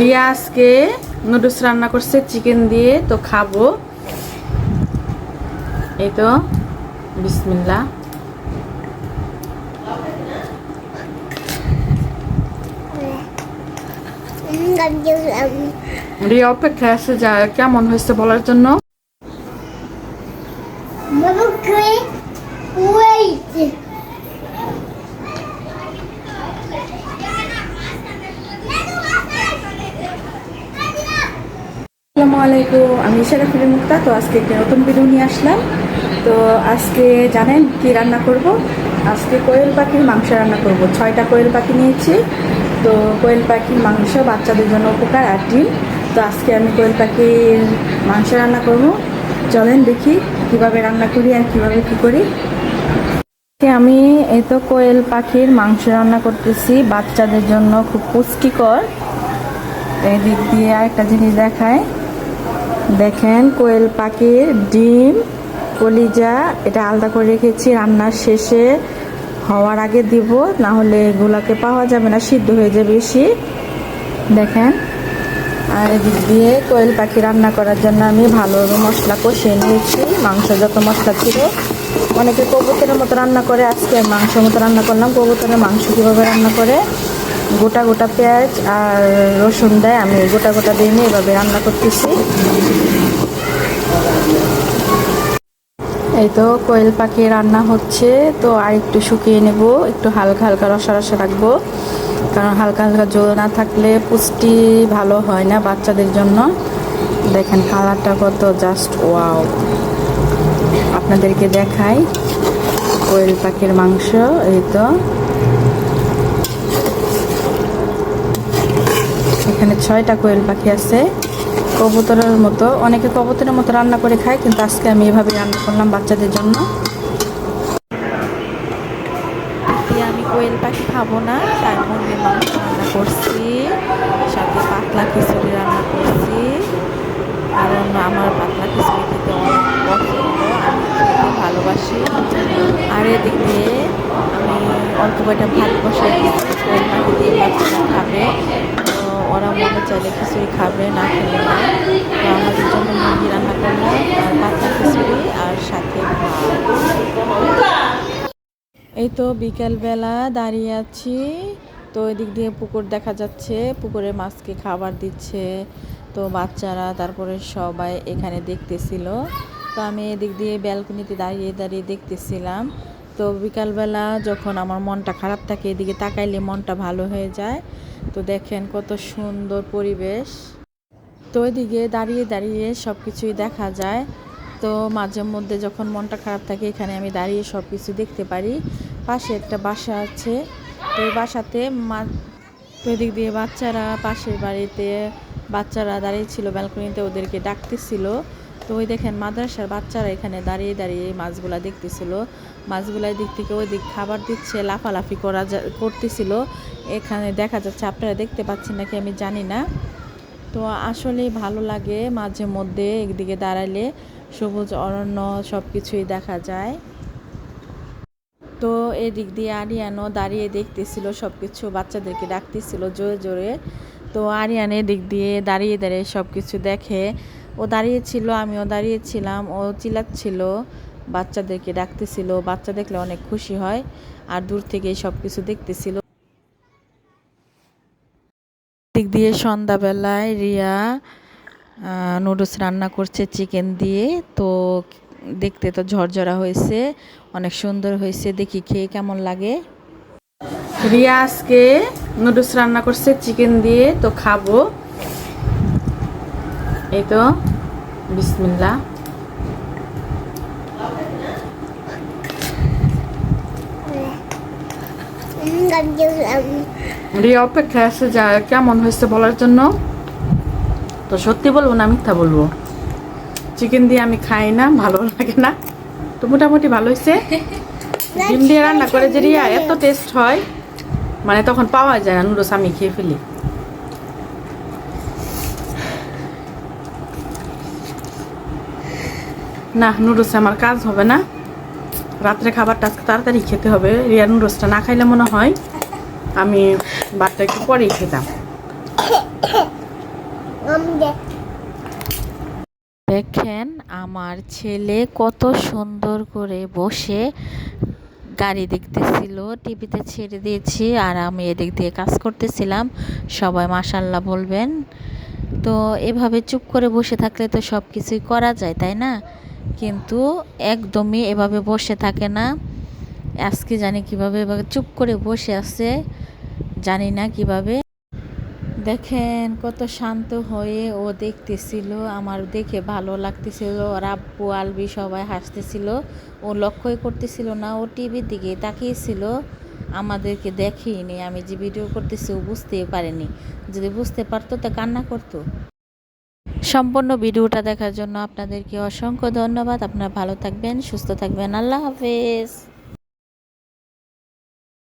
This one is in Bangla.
রিয়া আজকে নুডলস রান্না করছে, চিকেন দিয়ে, তো খাব। এই তো বিসমিল্লা রিয়া অপেক্ষায় আছে যা, কেমন হয়েছে বলার জন্য? Wait. আলাইকুম, আমি ইশারা ফিরে মুক্তা। তো আজকে একটি নতুন ভিডিও নিয়ে আসলাম। তো আজকে জানেন কি রান্না করব? আজকে কোয়েল পাখির মাংস রান্না করব। ছয়টা কোয়েল পাখি নিয়েছি। তো কোয়েল পাখির মাংস বাচ্চাদের জন্য উপকার আর ডিম। তো আজকে আমি কোয়েল পাখির মাংস রান্না করব। চলেন দেখি কীভাবে রান্না করি আর কীভাবে কি করি। আমি এই তো কোয়েল পাখির মাংস রান্না করতেছি। বাচ্চাদের জন্য খুব পুষ্টিকর। এই দিক দিয়ে আরেকটা জিনিস দেখায়। দেখেন, কোয়েল পাখির ডিম, কলিজা, এটা আলাদা করে রেখেছি রান্নার শেষে হওয়ার আগে দিব, না হলে এগুলাকে পাওয়া যাবে না, সিদ্ধ হয়ে যাবে বেশি। দেখেন, আর এদিক দিয়ে কোয়েল পাখি রান্না করার জন্য আমি ভালো মশলা কষিয়ে নিয়েছি, মাংস যত মশলা ছিল। অনেকে কবুতরের মতো রান্না করে, আজকে মাংস মতো রান্না করলাম, কবুতরের মাংস কীভাবে রান্না করে? গোটা গোটা পেঁয়াজ আর রসুন দেয়, আমি গোটা গোটা দিয়ে নিয়ে এভাবে রান্না করতেছি। এই তো কোয়েল পাখি রান্না হচ্ছে, তো আর একটু শুকিয়ে নেব, একটু হালকা হালকা রসা রসা রাখব। কারণ হালকা হালকা জল না থাকলে পুষ্টি ভালো হয় না বাচ্চাদের জন্য। দেখেন কালারটা কত জাস্ট ওয়াও আপনাদেরকে দেখাই কোয়েল পাখির মাংস, এই তো। এখানে ছয়টা কোয়েল পাখি আছে। কবুতরের মতো, অনেকে কবুতরের মতো রান্না করে খায়, কিন্তু আজকে আমি এভাবে রান্না করলাম বাচ্চাদের জন্য। আমি কোয়েল পাখি খাব না তাই মুরগির মাংস রান্না করছি, সাথে পাতলা খিচুড়ি রান্না করছি। কারণ আমার পাতলা খিচুড়ি খেতে অনেক পছন্দ, আমি ভালোবাসি। আর এদিকে আমি অল্প কয়টা ভাত বসাই কোয়েল পাখি দিয়ে খাবে। ওরা মনে চাইলে খিচুড়ি খাবে, না খেলে না। তো আমাদের জন্য মুরগি রান্না করলাম আর পাতলা খিচুড়ি আর সাথে এই তো বিকেলবেলা দাঁড়িয়ে আছি। তো এদিক দিয়ে পুকুর দেখা যাচ্ছে, পুকুরে মাছকে খাবার দিচ্ছে। তো বাচ্চারা, তারপরে সবাই এখানে দেখতেছিল। তো আমি এদিক দিয়ে ব্যালকনিতে দাঁড়িয়ে দাঁড়িয়ে দেখতেছিলাম। তো বিকালবেলা যখন আমার মনটা খারাপ থাকে, এদিকে তাকাইলে মনটা ভালো হয়ে যায়। তো দেখেন কত সুন্দর পরিবেশ। তো এদিকে দাঁড়িয়ে দাঁড়িয়ে সব কিছুই দেখা যায়। তো মাঝে মধ্যে যখন মনটা খারাপ থাকে, এখানে আমি দাঁড়িয়ে সব কিছু দেখতে পারি। পাশে একটা বাসা আছে। তো এই বাসাতে মা, তো এদিক দিয়ে বাচ্চারা পাশের বাড়িতে, বাচ্চারা দাঁড়িয়ে ছিল, ব্যালকনিতে ওদেরকে ডাকতেছিল। ওই দেখেন মাদ্রাসার বাচ্চারা এখানে দাঁড়িয়ে দাঁড়িয়ে মাছগুলা দেখতেছিল। মাছগুলাই দিক থেকে ওই দিক খাবার দিচ্ছে, লাফালাফি করা করতেছিল। এখানে দেখা যাচ্ছে আপনারা দেখতে পাচ্ছেন নাকি আমি জানি না। তো আসলেই ভালো লাগে মাঝে মধ্যে একদিকে দাঁড়ালে সবুজ, অরণ্য সব কিছুই দেখা যায়। তো এদিক দিয়ে আরিয়ানও দাঁড়িয়ে দেখতেছিল সব কিছু বাচ্চাদেরকে ডাকতেছিল জোরে জোরে। তো আরিয়ান এদিক দিয়ে দাঁড়িয়ে দাঁড়িয়ে সব কিছু দেখে। ও দাঁড়িয়েছিল, আমিও দাঁড়িয়েছিলাম, ও চিল্লাচ্ছিল, বাচ্চাদেরকে ডাকতেছিল, বাচ্চা দেখলে অনেক খুশি হয়, আর দূর থেকে সব কিছু দেখতেছিল। দিক দিয়ে সন্ধ্যাবেলায় রিয়া নুডলস রান্না করছে, চিকেন দিয়ে, তো দেখতে তো ঝরঝরা হয়েছে, অনেক সুন্দর হয়েছে, দেখি খেয়ে কেমন লাগে। রিয়া আজকে নুডলস রান্না করছে, চিকেন দিয়ে, তো খাব। এই তো। বিসমিল্লা রিয়া অপেক্ষায় যা, কেমন হয়েছে বলার জন্য? তো সত্যি বলব না, মিথ্যা বলব? চিকেন দিয়ে আমি খাই না, ভালো লাগে না। তো মোটামুটি ভালো হয়েছে। ডিম দিয়ে রান্না করে যে রিয়া, এত টেস্ট হয় মানে তখন পাওয়া যায় না, নুডলস আমি খেয়ে ফেলি। না, নুডলসে আমার কাজ হবে না। রাত্রে খাবারটা আজকে তাড়াতাড়ি খেতে হবে। রিয়া নুডলসটা না খাইলে মনে হয় আমি ভাতটা একটু পরেই খেতাম। দেখেন আমার ছেলে কত সুন্দর করে বসে গাড়ি দেখতেছিল, টিভিতে ছেড়ে দিয়েছি আর আমি এদিক দিয়ে কাজ করতেছিলাম। সবাই মাসাল্লাহ বলবেন। তো এভাবে চুপ করে বসে থাকলে তো সব কিছুই করা যায়, তাই না? কিন্তু একদমই এভাবে বসে থাকে না। আজকে জানি কীভাবে এভাবে চুপ করে বসে আছে, জানি না কীভাবে। দেখেন কত শান্ত হয়ে ও দেখতেছিল, আমার দেখে ভালো লাগতেছিল। ওর আব্বু, আলবি সবাই হাসতেছিল। ও লক্ষ্যই করতেছিল না, ও টিভির দিকে তাকিয়েছিল। আমাদেরকে দেখেইনি আমি যে ভিডিও করতেছি ও বুঝতেই পারেনি। যদি বুঝতে পারতো তা কান্না করতো। সম্পূর্ণ ভিডিওটা দেখার জন্য আপনাদেরকে অসংখ্য ধন্যবাদ। আপনারা ভালো থাকবেন সুস্থ থাকবেন। আল্লাহ হাফেজ।